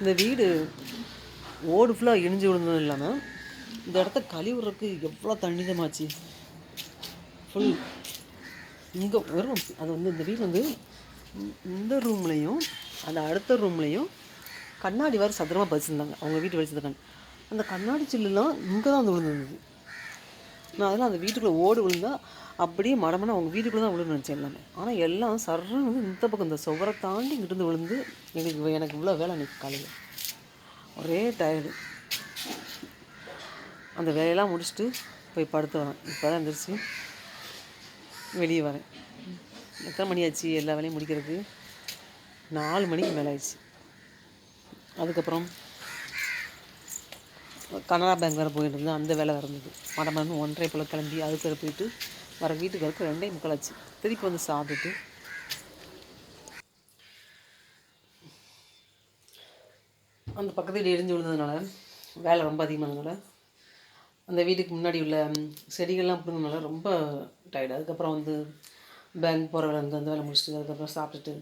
இந்த வீடு ஓடு ஃபுல்லாக இடிஞ்சு விழுந்ததும் இல்லாமல் இந்த இடத்த கழிவுறதுக்கு எவ்வளோ தண்ணிதமாச்சு ஃபுல் இங்கே வெறும் அது வந்து இந்த வீடு வந்து இந்த- ரூம்லேயும் அந்த அடுத்த ரூம்லேயும் கண்ணாடி வேறு சதுரமாக பதிச்சிருந்தாங்க. அவங்க வீட்டு வச்சுருக்காங்க அந்த கண்ணாடி சில்லுலாம் இங்கே தான் வந்து விழுந்துருந்தது. நான் அதெல்லாம் அந்த வீட்டுக்குள்ளே ஓடு விழுந்தா அப்படியே மடமன அவங்க வீட்டுக்குள்ளே தான் விழுந்து நினச்சேன் எல்லாமே. ஆனால் எல்லாம் சர்றன்னு வந்து இந்த பக்கம் இந்த சுவரை தாண்டி இங்கிட்டு விழுந்து எனக்கு எனக்கு இவ்வளோ வேலை அன்றைக்கி காலையில். ஒரே டயர்டு. அந்த வேலையெல்லாம் முடிச்சுட்டு போய் படுத்து வரேன். இப்போ தான் எந்திரிச்சு வெளியே வரேன். எத்தனை மணி ஆச்சு? எல்லா வேலையும் முடிக்கிறதுக்கு நாலு மணிக்கு மேலே ஆயிடுச்சு. அதுக்கப்புறம் கனரா பேங்க் வேறு போயிட்டு இருந்தேன். அந்த வேலை வேறு இருந்தது. மடமடன்னு ஒன்றரை போல் கிளம்பி அதுக்கு வேறு போயிட்டு வர வீட்டுக்கு வரைக்கும் ரெண்டே முக்கால் ஆச்சு. திருப்பி வந்து சாப்பிட்டுட்டு அந்த பக்கத்து எரிஞ்சு இடிஞ்சு விழுந்ததுனால வேலை ரொம்ப அதிகமானதுனால அந்த வீட்டுக்கு முன்னாடி உள்ள செடிகள்லாம் பிடுங்கினால ரொம்ப டயர்டு அதுக்கப்புறம் வந்து பேங்க் போகிற வேலை வந்து அந்த வேலை முடிச்சுட்டு அதுக்கப்புறம் சாப்பிட்டுட்டு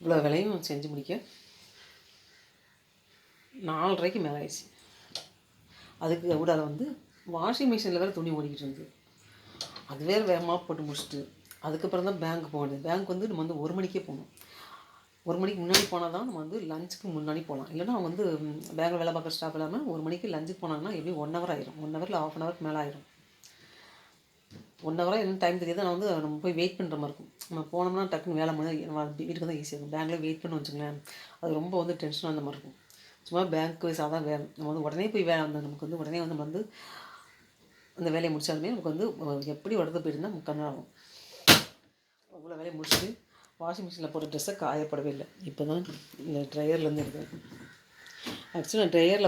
இவ்வளோ வேலையும் செஞ்சு முடிக்க நாலரைக்கு மேலே ஆயிடுச்சு. அதுக்கு ஊடால வந்து வாஷிங் மிஷினில் வேறு துணி ஓடிக்கிட்டு இருந்தது அது வேறு வேகமாக போட்டு முடிச்சுட்டு அதுக்கப்புறம் தான் பேங்க் போகணும் பேங்க் வந்து நம்ம வந்து ஒரு மணிக்கே போகணும். ஒரு மணிக்கு முன்னாடி போனால் தான் நம்ம வந்து லஞ்சுக்கு முன்னாடி போகலாம். இல்லைன்னா வந்து பேங்கில் வேலை பார்க்குற ஸ்டாஃப் இல்லாமல் ஒரு மணிக்கு லஞ்சுக்கு போனாங்கன்னா எப்படியும் ஒன் ஹவர் ஆயிரும். ஒன் ஹவரில் ஆஃப் அன் ஹவருக்கு மேலே ஆயிரும். ஒன் ஹவராக என்ன டைம் தெரியாது. நான் வந்து நம்ம போய் வெயிட் பண்ணுற மாதிரி இருக்கும். நம்ம போனோம்னா டக்குன்னு வேலை முடியாது நம்ம வீட்டுக்கு தான் ஈஸியாக இருக்கும் பேங்க்கில் வெயிட் பண்ண வச்சுங்களேன் அது ரொம்ப வந்து டென்ஷனாக அந்த மாதிரி இருக்கும். சும்மா பேங்க் வைஸாக தான் வே நம்ம வந்து உடனே போய் வேலை வந்து நமக்கு வந்து உடனே வந்து நம்ம வந்து அந்த வேலையை முடித்தாலுமே நமக்கு வந்து எப்படி உடத்து போயிருந்தால் முக்கால் நேரம் ஆகும் அவ்வளோ வேலையை முடிச்சுட்டு வாஷிங் மிஷினில் போட்ட ட்ரெஸ்ஸை காயப்படவே இல்லை. இப்போ தான் இந்த ட்ரையர்லேருந்து எடுக்கிறேன். ஆக்சுவலாக ட்ரையரில்